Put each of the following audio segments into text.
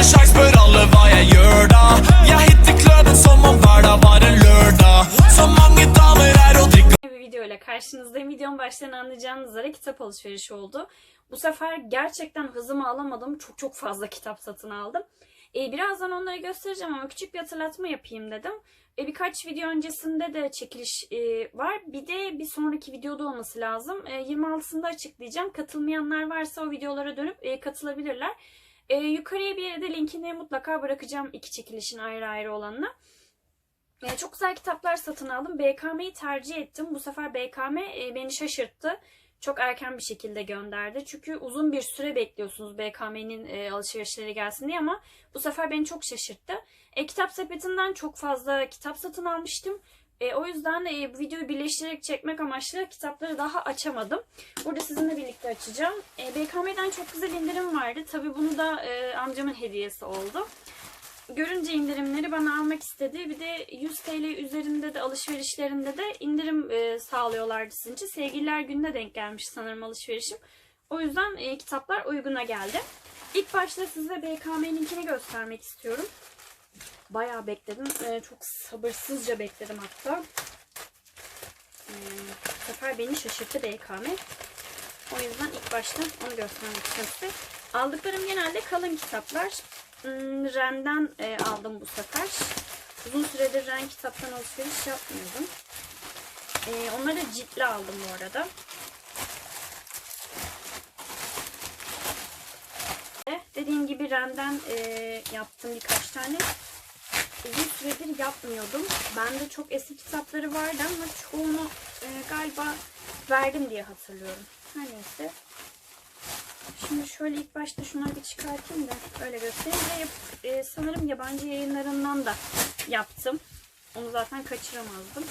en sjanse spør alle hva jeg gjør da. Jeg hitter kløden som om hverdag var en lørdag. Så mange damer er og drikker bir video ile karşınızdayım. Videonun başlarını anlayacağınız üzere kitap alışverişi oldu. Bu sefer gerçekten hızımı alamadım. Çok çok fazla kitap satın aldım. Ee, birazdan onları göstereceğim ama küçük bir hatırlatma yapayım dedim. Ee, birkaç video öncesinde de çekiliş e, var. Bir de bir sonraki videoda olması lazım. Ee, 26'sında açıklayacağım. Katılmayanlar varsa o videolara dönüp e, katılabilirler. Ee, yukarıya bir yere de linkini mutlaka bırakacağım iki çekilişin ayrı ayrı olanına. Ee, çok güzel kitaplar satın aldım. BKM'yi tercih ettim. Bu sefer BKM e, beni şaşırttı. Çok erken bir şekilde gönderdi. Çünkü uzun bir süre bekliyorsunuz BKM'nin e, alışverişleri gelsin diye ama bu sefer beni çok şaşırttı. E, kitap sepetinden çok fazla kitap satın almıştım. E, o yüzden e, videoyu birleştirerek çekmek amaçlı kitapları daha açamadım. Burada sizinle birlikte açacağım. E, BKM'den çok güzel indirim vardı. Tabii bunu da e, amcamın hediyesi oldu görünce indirimleri bana almak istedi. Bir de 100 TL üzerinde de alışverişlerinde de indirim e, sağlıyorlardı sizin için. Sevgililer gününe denk gelmiş sanırım alışverişim. O yüzden e, kitaplar uyguna geldi. İlk başta size BKM'ninkini göstermek istiyorum. Bayağı bekledim. E, çok sabırsızca bekledim hatta. E, bu sefer beni şaşırttı BKM. O yüzden ilk başta onu göstermek size. Aldıklarım genelde kalın kitaplar. Hmm, Ren'den e, aldım bu sefer. Uzun süredir Ren kitaptan alışveriş yapmıyordum. E, onları da ciltli aldım bu arada. Ve Dediğim gibi Ren'den e, yaptım birkaç tane. Uzun süredir yapmıyordum. Bende çok eski kitapları vardı ama çoğunu e, galiba verdim diye hatırlıyorum. Her neyse. Şimdi şöyle ilk başta şunları bir çıkartayım da öyle göstereyim. Ve e, sanırım yabancı yayınlarından da yaptım. Onu zaten kaçıramazdım.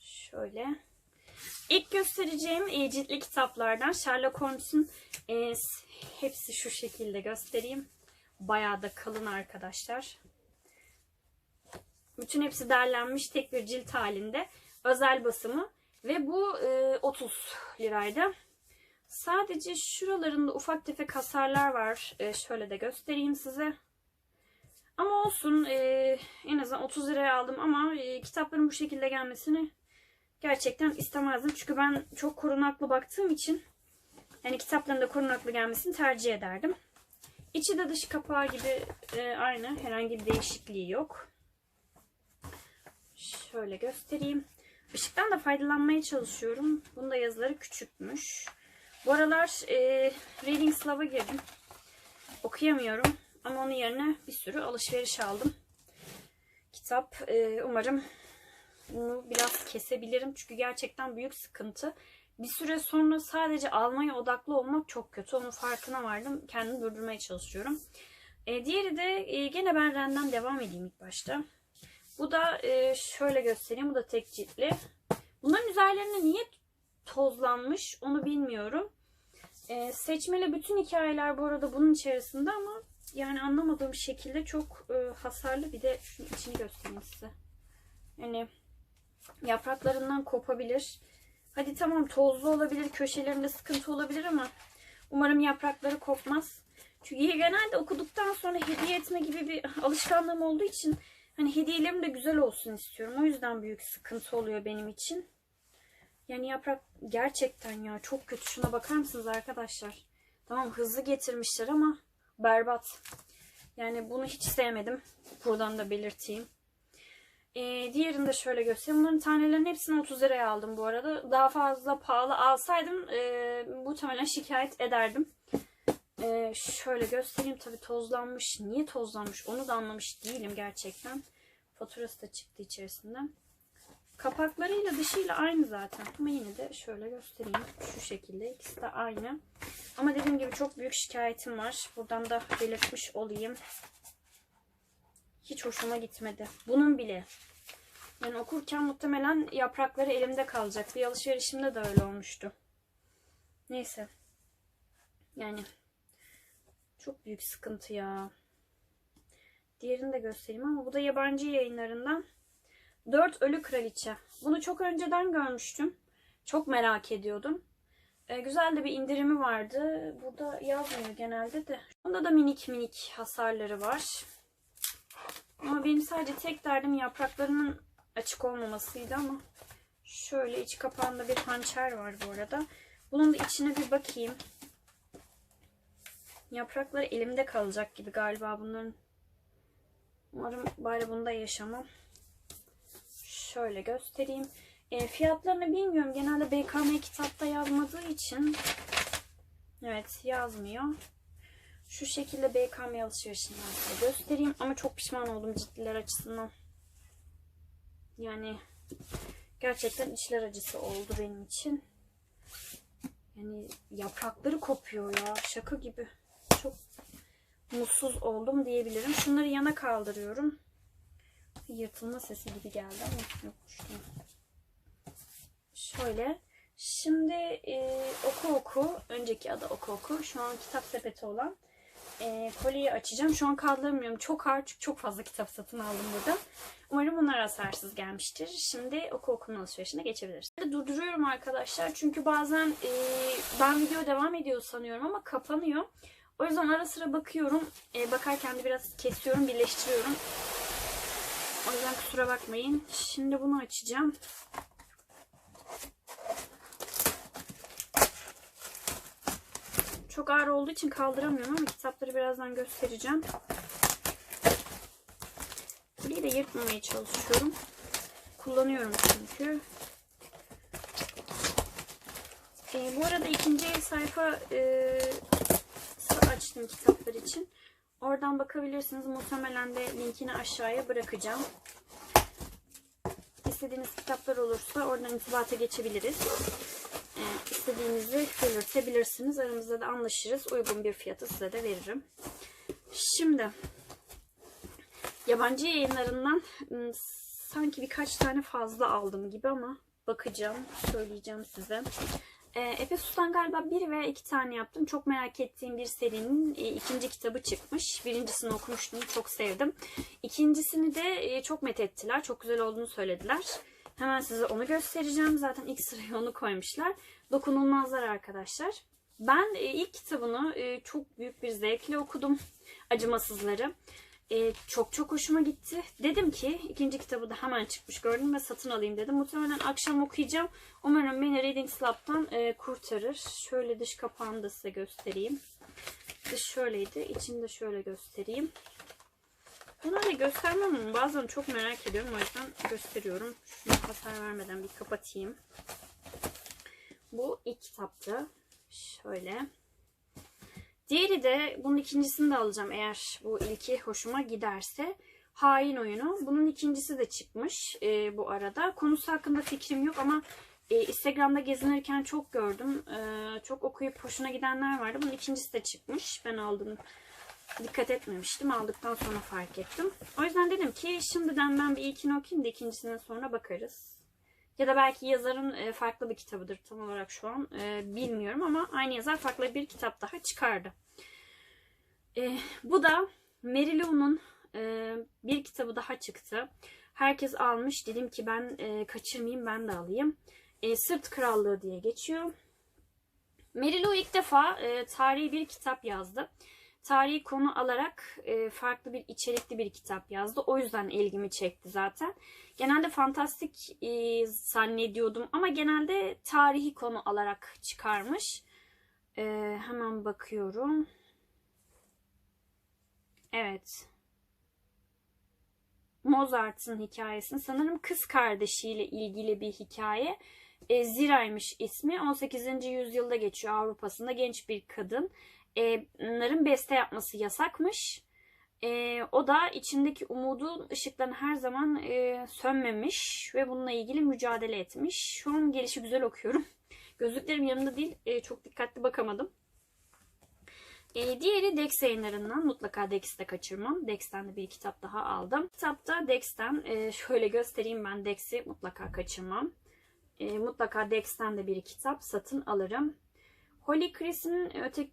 Şöyle. İlk göstereceğim e, ciltli kitaplardan Sherlock Holmes'un e, hepsi şu şekilde göstereyim. Bayağı da kalın arkadaşlar. Bütün hepsi derlenmiş tek bir cilt halinde. Özel basımı. Ve bu e, 30 liraydı. Sadece şuralarında ufak tefek hasarlar var. E, şöyle de göstereyim size. Ama olsun e, en azından 30 liraya aldım ama e, kitapların bu şekilde gelmesini gerçekten istemezdim. Çünkü ben çok korunaklı baktığım için yani kitapların da korunaklı gelmesini tercih ederdim. İçi de dış kapağı gibi e, aynı. Herhangi bir değişikliği yok. Şöyle göstereyim. Işıktan da faydalanmaya çalışıyorum. Bunda yazıları küçükmüş. Bu aralar e, Reading Slav'a girdim. Okuyamıyorum. Ama onun yerine bir sürü alışveriş aldım. Kitap. e, umarım bunu biraz kesebilirim. Çünkü gerçekten büyük sıkıntı. Bir süre sonra sadece almaya odaklı olmak çok kötü. Onun farkına vardım. Kendimi durdurmaya çalışıyorum. E, diğeri de e, gene ben Ren'den devam edeyim ilk başta. Bu da e, şöyle göstereyim. Bu da tek ciltli. Bunların üzerlerine niye tozlanmış onu bilmiyorum. E, seçmeli bütün hikayeler bu arada bunun içerisinde ama yani anlamadığım şekilde çok e, hasarlı. Bir de şunun içini göstereyim size. Yani yapraklarından kopabilir. Hadi tamam tozlu olabilir, köşelerinde sıkıntı olabilir ama umarım yaprakları kopmaz. Çünkü genelde okuduktan sonra hediye etme gibi bir alışkanlığım olduğu için hani hediyelerim de güzel olsun istiyorum. O yüzden büyük sıkıntı oluyor benim için. Yani yaprak gerçekten ya çok kötü. Şuna bakar mısınız arkadaşlar? Tamam hızlı getirmişler ama berbat. Yani bunu hiç sevmedim. Buradan da belirteyim. Ee, diğerini de şöyle göstereyim. Bunların tanelerin hepsini 30 liraya aldım bu arada. Daha fazla pahalı alsaydım e, muhtemelen şikayet ederdim. Ee, şöyle göstereyim. Tabii tozlanmış. Niye tozlanmış onu da anlamış değilim gerçekten. Faturası da çıktı içerisinden. Kapaklarıyla dışıyla aynı zaten. Ama yine de şöyle göstereyim. Şu şekilde. İkisi de aynı. Ama dediğim gibi çok büyük şikayetim var. Buradan da belirtmiş olayım. Hiç hoşuma gitmedi. Bunun bile. Yani okurken muhtemelen yaprakları elimde kalacak. Bir alışverişimde de öyle olmuştu. Neyse. Yani çok büyük sıkıntı ya. Diğerini de göstereyim ama bu da yabancı yayınlarından. Dört Ölü Kraliçe. Bunu çok önceden görmüştüm. Çok merak ediyordum. E, güzel de bir indirimi vardı. Burada yazmıyor genelde de. Bunda da minik minik hasarları var. Ama benim sadece tek derdim yapraklarının açık olmamasıydı ama şöyle iç kapağında bir hançer var bu arada. Bunun da içine bir bakayım. Yaprakları elimde kalacak gibi galiba bunların. Umarım bari bunda yaşamam. Şöyle göstereyim. E, fiyatlarını bilmiyorum. Genelde BKM kitapta yazmadığı için. Evet yazmıyor. Şu şekilde BKM alışverişinden size göstereyim. Ama çok pişman oldum ciddiler açısından. Yani gerçekten içler acısı oldu benim için. Yani yaprakları kopuyor ya. Şaka gibi. Çok mutsuz oldum diyebilirim. Şunları yana kaldırıyorum. Yırtılma sesi gibi geldi ama yokmuş. Şöyle. Şimdi e, oku oku. Önceki adı oku oku. Şu an kitap sepeti olan e, kolyeyi açacağım. Şu an kaldıramıyorum. Çok ağır çünkü çok fazla kitap satın aldım burada. Umarım bunlar hasarsız gelmiştir. Şimdi oku okunun alışverişine geçebiliriz. Durduruyorum arkadaşlar. Çünkü bazen e, ben video devam ediyor sanıyorum ama kapanıyor. O yüzden ara sıra bakıyorum. E, bakarken de biraz kesiyorum, birleştiriyorum. O yüzden kusura bakmayın. Şimdi bunu açacağım. Çok ağır olduğu için kaldıramıyorum ama kitapları birazdan göstereceğim. Bir de yırtmamaya çalışıyorum. Kullanıyorum çünkü. Ee, bu arada ikinci el sayfa e, açtım kitaplar için. Oradan bakabilirsiniz. Muhtemelen de linkini aşağıya bırakacağım. İstediğiniz kitaplar olursa oradan intibata geçebiliriz. İstediğinizi belirtebilirsiniz. Aramızda da anlaşırız. Uygun bir fiyatı size de veririm. Şimdi yabancı yayınlarından ım, sanki birkaç tane fazla aldım gibi ama bakacağım. Söyleyeceğim size. E, Efesus'tan galiba bir veya iki tane yaptım. Çok merak ettiğim bir serinin e, ikinci kitabı çıkmış. Birincisini okumuştum. Çok sevdim. İkincisini de e, çok methettiler. Çok güzel olduğunu söylediler. Hemen size onu göstereceğim. Zaten ilk sıraya onu koymuşlar. Dokunulmazlar arkadaşlar. Ben e, ilk kitabını e, çok büyük bir zevkle okudum. Acımasızları. E, çok çok hoşuma gitti. Dedim ki ikinci kitabı da hemen çıkmış gördüm ve satın alayım dedim. Muhtemelen akşam okuyacağım. Umarım beni Reading Slab'dan kurtarır. Şöyle dış kapağını da size göstereyim. Dış şöyleydi. İçini de şöyle göstereyim. Bunları göstermem ama bazen çok merak ediyorum. O yüzden gösteriyorum. Şunu hasar vermeden bir kapatayım. Bu ilk kitaptı. Şöyle. Diğeri de bunun ikincisini de alacağım eğer bu ilki hoşuma giderse. Hain oyunu. Bunun ikincisi de çıkmış e, bu arada. Konusu hakkında fikrim yok ama e, Instagram'da gezinirken çok gördüm. E, çok okuyup hoşuna gidenler vardı. Bunun ikincisi de çıkmış. Ben aldım. Dikkat etmemiştim. Aldıktan sonra fark ettim. O yüzden dedim ki şimdiden ben bir ilkini okuyayım da ikincisine sonra bakarız. Ya da belki yazarın e, farklı bir kitabıdır tam olarak şu an e, bilmiyorum ama aynı yazar farklı bir kitap daha çıkardı. E, bu da e, bir kitabı daha çıktı. Herkes almış. Dedim ki ben kaçırmayayım ben de alayım. Sırt Krallığı diye geçiyor. Mary Lou ilk defa tarihi bir kitap yazdı. Tarihi konu alarak e, farklı bir içerikli bir kitap yazdı. O yüzden ilgimi çekti zaten. Genelde fantastik e, zannediyordum ama genelde tarihi konu alarak çıkarmış. E, hemen bakıyorum. Evet. Mozart'ın hikayesini sanırım kız kardeşiyle ilgili bir hikaye. E, Zira'ymış ismi. 18. yüzyılda geçiyor Avrupa'sında genç bir kadın. E, bunların beste yapması yasakmış. E, o da içindeki umudun ışıklarını her zaman e, sönmemiş ve bununla ilgili mücadele etmiş. Şu an gelişi güzel okuyorum. Gözlüklerim yanımda değil. E, çok dikkatli bakamadım. E, diğeri Dex yayınlarından. Mutlaka Dex'i de kaçırmam. Dex'ten de bir kitap daha aldım. Kitapta Dex'ten e, şöyle göstereyim ben Dex'i mutlaka kaçırmam. E, mutlaka Dex'ten de bir kitap satın alırım. Holy Chris'in öteki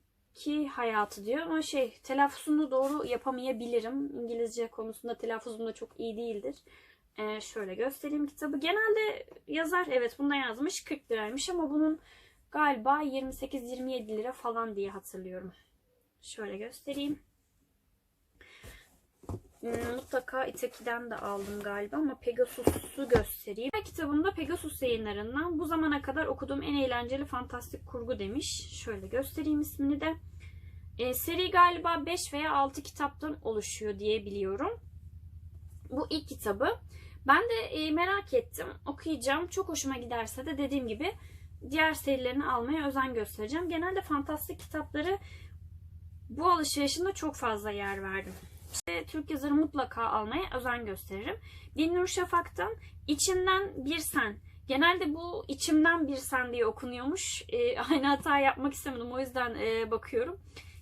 hayatı diyor ama şey telaffuzunu doğru yapamayabilirim. İngilizce konusunda telaffuzum da çok iyi değildir. E, şöyle göstereyim kitabı. Genelde yazar evet bunda yazmış 40 liraymış ama bunun galiba 28-27 lira falan diye hatırlıyorum. Şöyle göstereyim. Mutlaka Itaki'den de aldım galiba ama Pegasus'u göstereyim. Her kitabımda Pegasus yayınlarından bu zamana kadar okuduğum en eğlenceli fantastik kurgu demiş. Şöyle göstereyim ismini de. E, seri galiba 5 veya 6 kitaptan oluşuyor diye biliyorum. Bu ilk kitabı. Ben de e, merak ettim. Okuyacağım. Çok hoşuma giderse de dediğim gibi diğer serilerini almaya özen göstereceğim. Genelde fantastik kitapları bu alışverişimde çok fazla yer verdim. Türk yazarı mutlaka almaya özen gösteririm. Dilnur Şafak'tan İçimden Bir Sen. Genelde bu içimden bir sen diye okunuyormuş. E, aynı hata yapmak istemedim. O yüzden e, bakıyorum.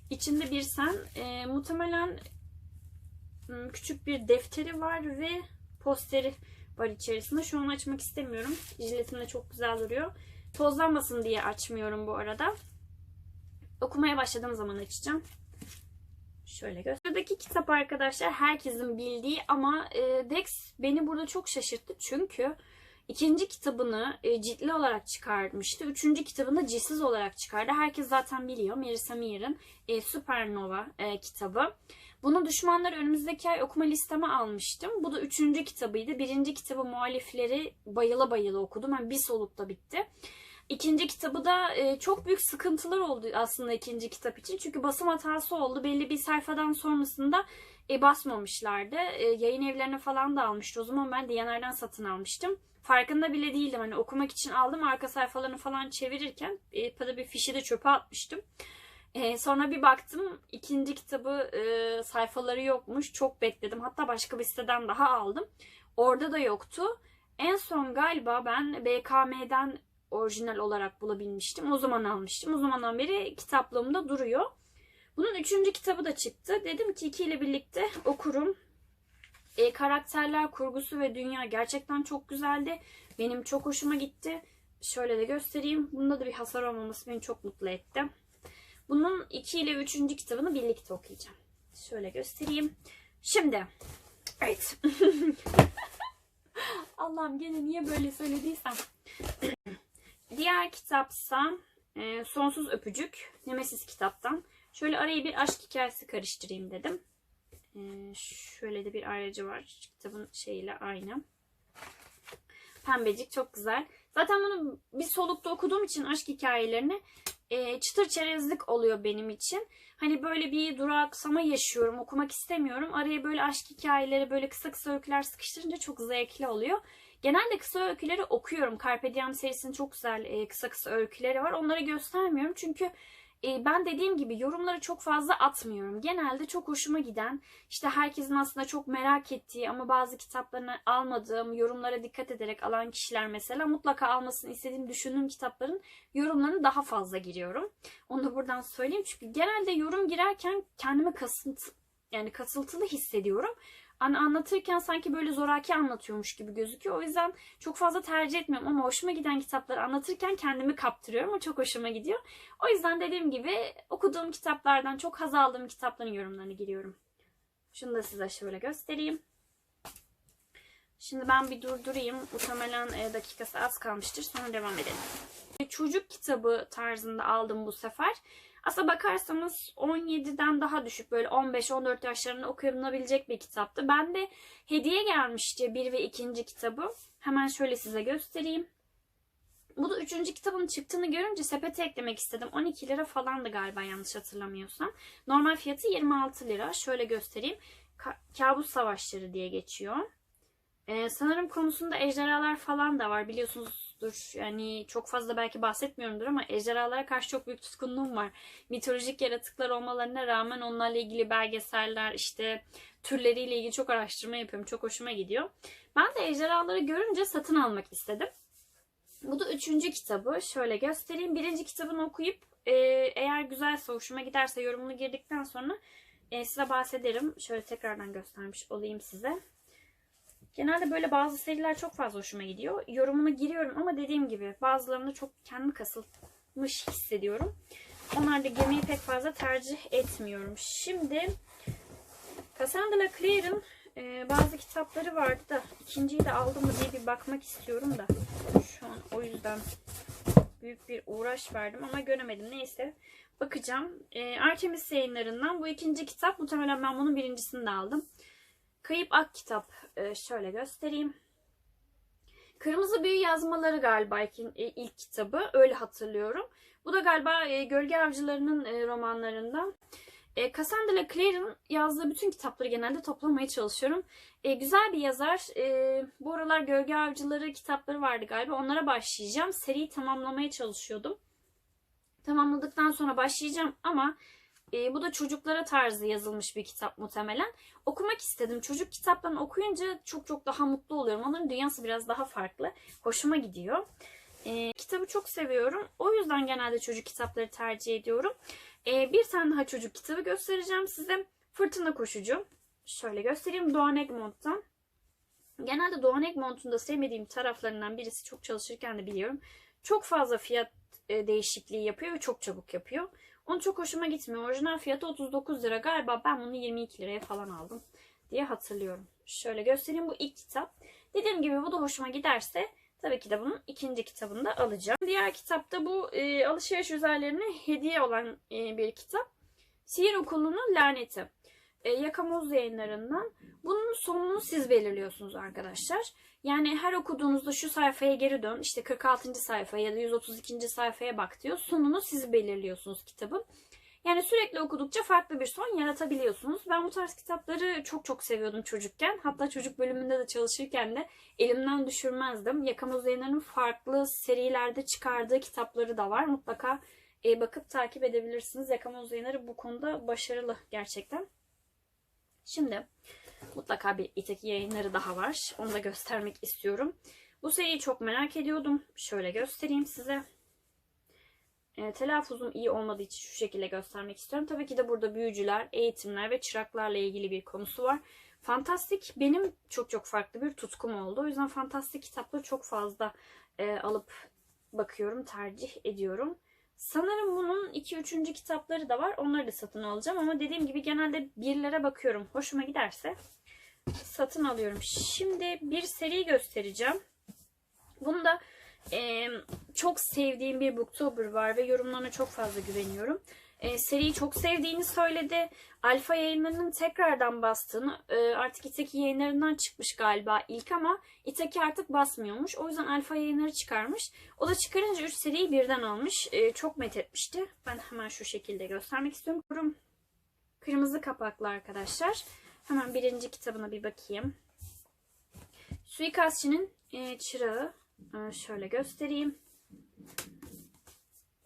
İçinde bir sen. E, muhtemelen hmm, küçük bir defteri var ve posteri var içerisinde. Şu an açmak istemiyorum. Jiletimde çok güzel duruyor. Tozlanmasın diye açmıyorum bu arada. Okumaya başladığım zaman açacağım. Şöyle göster. Buradaki kitap arkadaşlar herkesin bildiği ama e, Dex beni burada çok şaşırttı. Çünkü ikinci kitabını e, ciltli olarak çıkarmıştı. Üçüncü kitabını cilsiz olarak çıkardı. Herkes zaten biliyor. Marisa Meer'in e, Supernova e, kitabı. Bunu düşmanlar önümüzdeki ay okuma listeme almıştım. Bu da üçüncü kitabıydı. Birinci kitabı muhalifleri bayıla bayıla okudum. Yani bir solukta bitti. İkinci kitabı da e, çok büyük sıkıntılar oldu aslında ikinci kitap için. Çünkü basım hatası oldu. Belli bir sayfadan sonrasında e, basmamışlardı. E, yayın evlerine falan da almıştı. O zaman ben Diyaner'den satın almıştım. Farkında bile değildim. Hani okumak için aldım. Arka sayfalarını falan çevirirken e, bir fişi de çöpe atmıştım. E, sonra bir baktım ikinci kitabı e, sayfaları yokmuş. Çok bekledim. Hatta başka bir siteden daha aldım. Orada da yoktu. En son galiba ben BKM'den orijinal olarak bulabilmiştim. O zaman almıştım. O zamandan beri kitaplığımda duruyor. Bunun üçüncü kitabı da çıktı. Dedim ki iki ile birlikte okurum. E, karakterler, kurgusu ve dünya gerçekten çok güzeldi. Benim çok hoşuma gitti. Şöyle de göstereyim. Bunda da bir hasar olmaması beni çok mutlu etti. Bunun 2 ile 3. kitabını birlikte okuyacağım. Şöyle göstereyim. Şimdi evet. Allah'ım gene niye böyle söylediysem. Diğer kitapsa e, Sonsuz Öpücük. Nemesis kitaptan. Şöyle araya bir aşk hikayesi karıştırayım dedim. E, şöyle de bir ayrıcı var. Kitabın şeyiyle aynı. Pembecik çok güzel. Zaten bunu bir solukta okuduğum için aşk hikayelerini e, çıtır çerezlik oluyor benim için. Hani böyle bir duraksama yaşıyorum. Okumak istemiyorum. Araya böyle aşk hikayeleri böyle kısa kısa öyküler sıkıştırınca çok zevkli oluyor. Genelde kısa öyküleri okuyorum. Carpe Diem serisinin çok güzel e, kısa kısa öyküleri var. Onları göstermiyorum çünkü e, ben dediğim gibi yorumları çok fazla atmıyorum. Genelde çok hoşuma giden, işte herkesin aslında çok merak ettiği ama bazı kitaplarını almadığım, yorumlara dikkat ederek alan kişiler mesela mutlaka almasını istediğim, düşündüğüm kitapların yorumlarını daha fazla giriyorum. Onu da buradan söyleyeyim çünkü genelde yorum girerken kendimi kasıntı yani kasıltılı hissediyorum. Hani anlatırken sanki böyle zoraki anlatıyormuş gibi gözüküyor. O yüzden çok fazla tercih etmiyorum ama hoşuma giden kitapları anlatırken kendimi kaptırıyorum. O çok hoşuma gidiyor. O yüzden dediğim gibi okuduğum kitaplardan çok haz aldığım kitapların yorumlarını giriyorum. Şunu da size şöyle göstereyim. Şimdi ben bir durdurayım. Muhtemelen e, dakikası az kalmıştır. Sonra devam edelim. Çocuk kitabı tarzında aldım bu sefer. Aslına bakarsanız 17'den daha düşük böyle 15-14 yaşlarında okunabilecek bir kitaptı. Ben de hediye gelmişti bir ve ikinci kitabı. Hemen şöyle size göstereyim. Bu da üçüncü kitabın çıktığını görünce sepete eklemek istedim. 12 lira falandı galiba yanlış hatırlamıyorsam. Normal fiyatı 26 lira. Şöyle göstereyim. Ka- Kabus Savaşları diye geçiyor. Ee, sanırım konusunda ejderhalar falan da var biliyorsunuzdur. Yani çok fazla belki bahsetmiyorumdur ama ejderhalara karşı çok büyük tutkunluğum var. Mitolojik yaratıklar olmalarına rağmen onlarla ilgili belgeseller işte türleriyle ilgili çok araştırma yapıyorum. Çok hoşuma gidiyor. Ben de ejderhaları görünce satın almak istedim. Bu da üçüncü kitabı. Şöyle göstereyim. Birinci kitabını okuyup e, eğer güzelse hoşuma giderse yorumunu girdikten sonra e, size bahsederim. Şöyle tekrardan göstermiş olayım size. Genelde böyle bazı seriler çok fazla hoşuma gidiyor. Yorumuna giriyorum ama dediğim gibi bazılarını çok kendimi kasılmış hissediyorum. Onlarda girmeyi pek fazla tercih etmiyorum. Şimdi Cassandra Clare'ın e, bazı kitapları vardı da ikinciyi de aldım mı diye bir bakmak istiyorum da şu an o yüzden büyük bir uğraş verdim ama göremedim. Neyse bakacağım. E, Artemis yayınlarından bu ikinci kitap. Muhtemelen ben bunun birincisini de aldım. Kayıp Ak kitap. E, şöyle göstereyim. Kırmızı Büyü yazmaları galiba ilk, e, ilk kitabı. Öyle hatırlıyorum. Bu da galiba e, Gölge Avcıları'nın e, romanlarından. Cassandra Clare'ın yazdığı bütün kitapları genelde toplamaya çalışıyorum. E, güzel bir yazar. E, bu aralar Gölge Avcıları kitapları vardı galiba. Onlara başlayacağım. Seriyi tamamlamaya çalışıyordum. Tamamladıktan sonra başlayacağım ama e, bu da çocuklara tarzı yazılmış bir kitap muhtemelen. Okumak istedim. Çocuk kitaplarını okuyunca çok çok daha mutlu oluyorum. Onların dünyası biraz daha farklı. Hoşuma gidiyor. E, kitabı çok seviyorum. O yüzden genelde çocuk kitapları tercih ediyorum. E, bir tane daha çocuk kitabı göstereceğim size. Fırtına Koşucu. Şöyle göstereyim. Doğan Egmont'tan. Genelde Doğan Egmont'un da sevmediğim taraflarından birisi çok çalışırken de biliyorum. Çok fazla fiyat e, değişikliği yapıyor ve çok çabuk yapıyor. Onun çok hoşuma gitmiyor. Orijinal fiyatı 39 lira. Galiba ben bunu 22 liraya falan aldım diye hatırlıyorum. Şöyle göstereyim. Bu ilk kitap. Dediğim gibi bu da hoşuma giderse tabii ki de bunun ikinci kitabını da alacağım. Diğer kitapta bu e, alışveriş üzerlerine hediye olan e, bir kitap. Sihir Okulu'nun Laneti. E, Yakamoz yayınlarından. Bunun sonunu siz belirliyorsunuz arkadaşlar. Yani her okuduğunuzda şu sayfaya geri dön, işte 46. sayfa ya da 132. sayfaya bak diyor. Sonunu siz belirliyorsunuz kitabın. Yani sürekli okudukça farklı bir son yaratabiliyorsunuz. Ben bu tarz kitapları çok çok seviyordum çocukken. Hatta çocuk bölümünde de çalışırken de elimden düşürmezdim. Yakamoz yayınlarının farklı serilerde çıkardığı kitapları da var. Mutlaka e, bakıp takip edebilirsiniz. Yakamoz yayınları bu konuda başarılı gerçekten. Şimdi mutlaka bir İteki yayınları daha var. Onu da göstermek istiyorum. Bu seriyi çok merak ediyordum. Şöyle göstereyim size. E, telaffuzum iyi olmadığı için şu şekilde göstermek istiyorum. Tabii ki de burada büyücüler, eğitimler ve çıraklarla ilgili bir konusu var. Fantastik benim çok çok farklı bir tutkum oldu. O yüzden fantastik kitapları çok fazla e, alıp bakıyorum, tercih ediyorum. Sanırım bunun 2-3. kitapları da var. Onları da satın alacağım. Ama dediğim gibi genelde birlere bakıyorum. Hoşuma giderse satın alıyorum. Şimdi bir seri göstereceğim. Bunu da e, çok sevdiğim bir booktuber var ve yorumlarına çok fazla güveniyorum. E, seriyi çok sevdiğini söyledi. Alfa yayınlarının tekrardan bastığını, e, artık İtaki yayınlarından çıkmış galiba ilk ama İtaki artık basmıyormuş. O yüzden Alfa yayınları çıkarmış. O da çıkarınca 3 seriyi birden almış. E, çok methetmişti. Ben hemen şu şekilde göstermek istiyorum. Kırmızı kapaklı arkadaşlar. Hemen birinci kitabına bir bakayım. Suikastçının e, çırağı. E, şöyle göstereyim.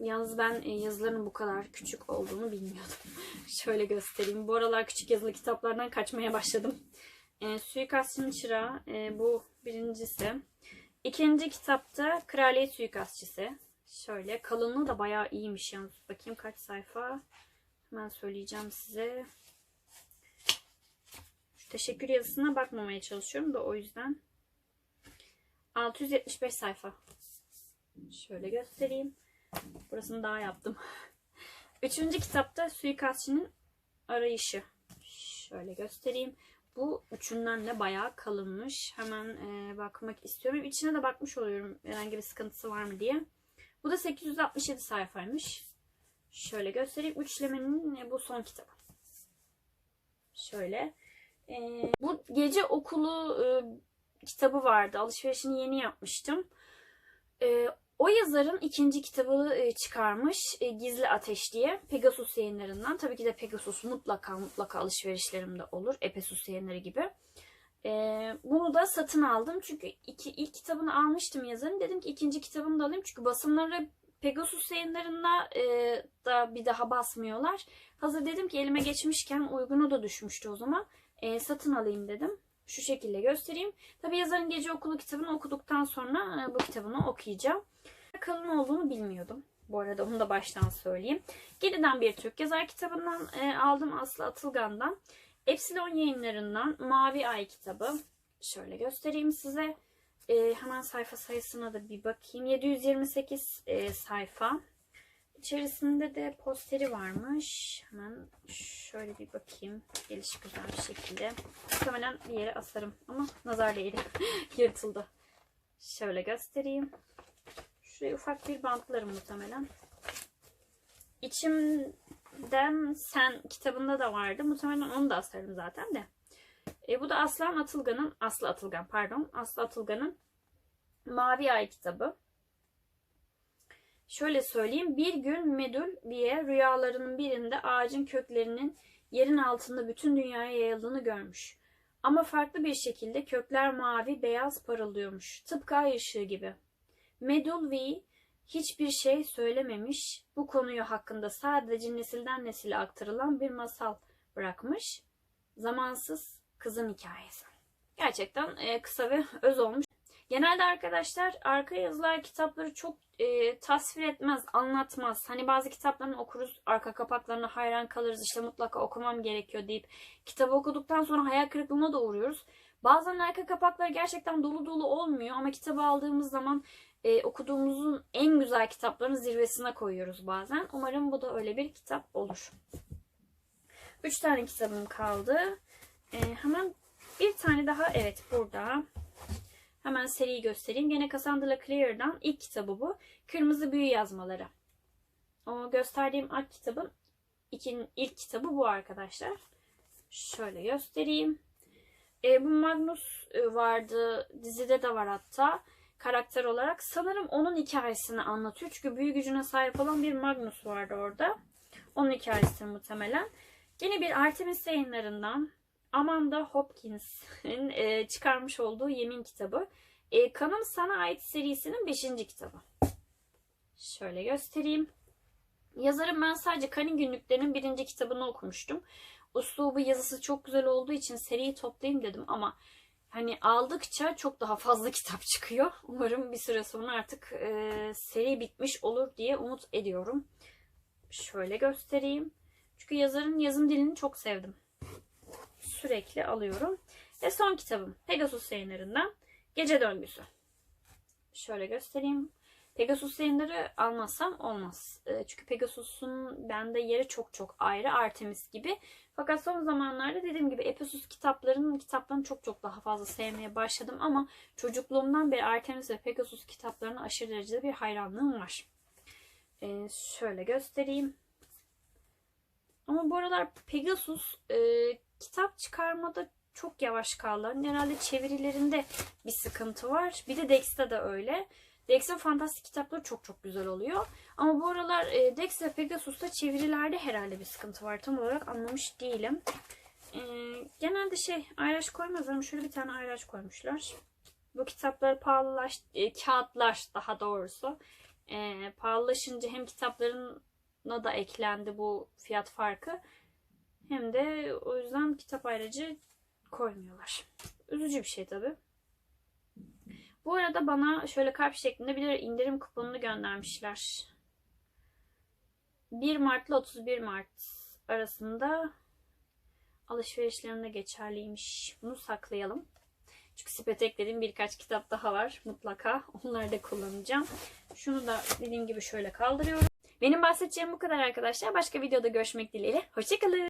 Yalnız ben e, yazıların bu kadar küçük olduğunu bilmiyordum. Şöyle göstereyim. Bu aralar küçük yazılı kitaplardan kaçmaya başladım. E, Suikastçının çırağı e, bu birincisi. İkinci kitapta Kraliyet Suikastçısı. Şöyle kalınlığı da bayağı iyiymiş yalnız. Bakayım kaç sayfa. Hemen söyleyeceğim size. Şu teşekkür yazısına bakmamaya çalışıyorum da o yüzden. 675 sayfa. Şöyle göstereyim. Burasını daha yaptım. Üçüncü kitapta suikastçının arayışı. Şöyle göstereyim. Bu üçünden de bayağı kalınmış. Hemen e, bakmak istiyorum. İçine de bakmış oluyorum herhangi bir sıkıntısı var mı diye. Bu da 867 sayfaymış. Şöyle göstereyim. Üçlemenin e, bu son kitabı. Şöyle. E, bu gece okulu e, kitabı vardı. Alışverişini yeni yapmıştım. E, o yazarın ikinci kitabı e, çıkarmış e, Gizli Ateş diye Pegasus yayınlarından. Tabii ki de Pegasus mutlaka mutlaka alışverişlerimde olur. Epesus yayınları gibi. E, bunu da satın aldım. Çünkü iki, ilk kitabını almıştım yazarın. Dedim ki ikinci kitabını da alayım. Çünkü basımları Pegasus yayınlarında da bir daha basmıyorlar. Hazır dedim ki elime geçmişken uygunu da düşmüştü o zaman. Satın alayım dedim. Şu şekilde göstereyim. Tabii yazarın gece okulu kitabını okuduktan sonra bu kitabını okuyacağım. Kalın olduğunu bilmiyordum. Bu arada onu da baştan söyleyeyim. Geriden bir Türk yazar kitabından e, aldım Aslı Atılgan'dan. Epsilon yayınlarından Mavi Ay kitabı. Şöyle göstereyim size. E, hemen sayfa sayısına da bir bakayım. 728 e, sayfa. İçerisinde de posteri varmış. Hemen şöyle bir bakayım. Geliş güzel bir şekilde. Muhtemelen bir yere asarım. Ama nazar değdi. Yırtıldı. Şöyle göstereyim. Şuraya ufak bir bantlarım muhtemelen. İçimden Sen kitabında da vardı. Muhtemelen onu da asarım zaten de. E, bu da Aslan Atılgan'ın, Aslı Atılgan pardon. Aslı Atılgan'ın Mavi Ay kitabı. Şöyle söyleyeyim. Bir gün Medul diye rüyalarının birinde ağacın köklerinin yerin altında bütün dünyaya yayıldığını görmüş. Ama farklı bir şekilde kökler mavi beyaz parıldıyormuş. Tıpkı ay ışığı gibi. Medul V hiçbir şey söylememiş. Bu konuyu hakkında sadece nesilden nesile aktarılan bir masal bırakmış. Zamansız kızın hikayesi. Gerçekten e, kısa ve öz olmuş. Genelde arkadaşlar arka yazılar kitapları çok e, tasvir etmez, anlatmaz. Hani bazı kitaplarını okuruz, arka kapaklarına hayran kalırız. İşte mutlaka okumam gerekiyor deyip kitabı okuduktan sonra hayal kırıklığına da uğruyoruz. Bazen arka kapakları gerçekten dolu dolu olmuyor ama kitabı aldığımız zaman e, okuduğumuzun en güzel kitapların zirvesine koyuyoruz bazen. Umarım bu da öyle bir kitap olur. Üç tane kitabım kaldı. E, hemen bir tane daha evet burada. Hemen seriyi göstereyim. Gene Cassandra Clare'dan ilk kitabı bu. Kırmızı Büyü Yazmaları. O gösterdiğim alt kitabın ikin, ilk kitabı bu arkadaşlar. Şöyle göstereyim. E, bu Magnus e, vardı. Dizide de var hatta. Karakter olarak. Sanırım onun hikayesini anlatıyor. Çünkü büyü gücüne sahip olan bir Magnus vardı orada. Onun hikayesi muhtemelen. Yine bir Artemis yayınlarından Amanda Hopkins'in e, çıkarmış olduğu Yemin kitabı. E, Kanım Sana Ait serisinin 5. kitabı. Şöyle göstereyim. Yazarım ben sadece Kanin günlüklerinin birinci kitabını okumuştum. Uslubu yazısı çok güzel olduğu için seriyi toplayayım dedim ama hani aldıkça çok daha fazla kitap çıkıyor. Umarım bir süre sonra artık e, seri bitmiş olur diye umut ediyorum. Şöyle göstereyim. Çünkü yazarın yazım dilini çok sevdim sürekli alıyorum. Ve son kitabım Pegasus yayınlarından Gece Döngüsü. Şöyle göstereyim. Pegasus yayınları almazsam olmaz. E, Çünkü Pegasus'un bende yeri çok çok ayrı. Artemis gibi. Fakat son zamanlarda dediğim gibi Ephesus kitaplarının kitaplarını çok çok daha fazla sevmeye başladım. Ama çocukluğumdan beri Artemis ve Pegasus kitaplarına aşırı derecede bir hayranlığım var. E, şöyle göstereyim. Ama bu aralar Pegasus e, kitap çıkarmada çok yavaş kaldı. Herhalde çevirilerinde bir sıkıntı var. Bir de Dex'te de öyle. Dex'in fantastik kitapları çok çok güzel oluyor. Ama bu aralar e, Dex ve Pegasus'ta çevirilerde herhalde bir sıkıntı var. Tam olarak anlamış değilim. E, genelde şey ayraç koymaz ama şöyle bir tane ayraç koymuşlar. Bu kitaplar pahalılaş, e, kağıtlar daha doğrusu. E, pahalılaşınca hem kitaplarına da eklendi bu fiyat farkı. Hem de o yüzden kitap ayracı koymuyorlar. Üzücü bir şey tabi. Bu arada bana şöyle kalp şeklinde bir indirim kuponunu göndermişler. 1 Mart ile 31 Mart arasında alışverişlerinde geçerliymiş. Bunu saklayalım. Çünkü sepete eklediğim birkaç kitap daha var. Mutlaka onları da kullanacağım. Şunu da dediğim gibi şöyle kaldırıyorum. Benim bahsedeceğim bu kadar arkadaşlar. Başka videoda görüşmek dileğiyle. Hoşçakalın.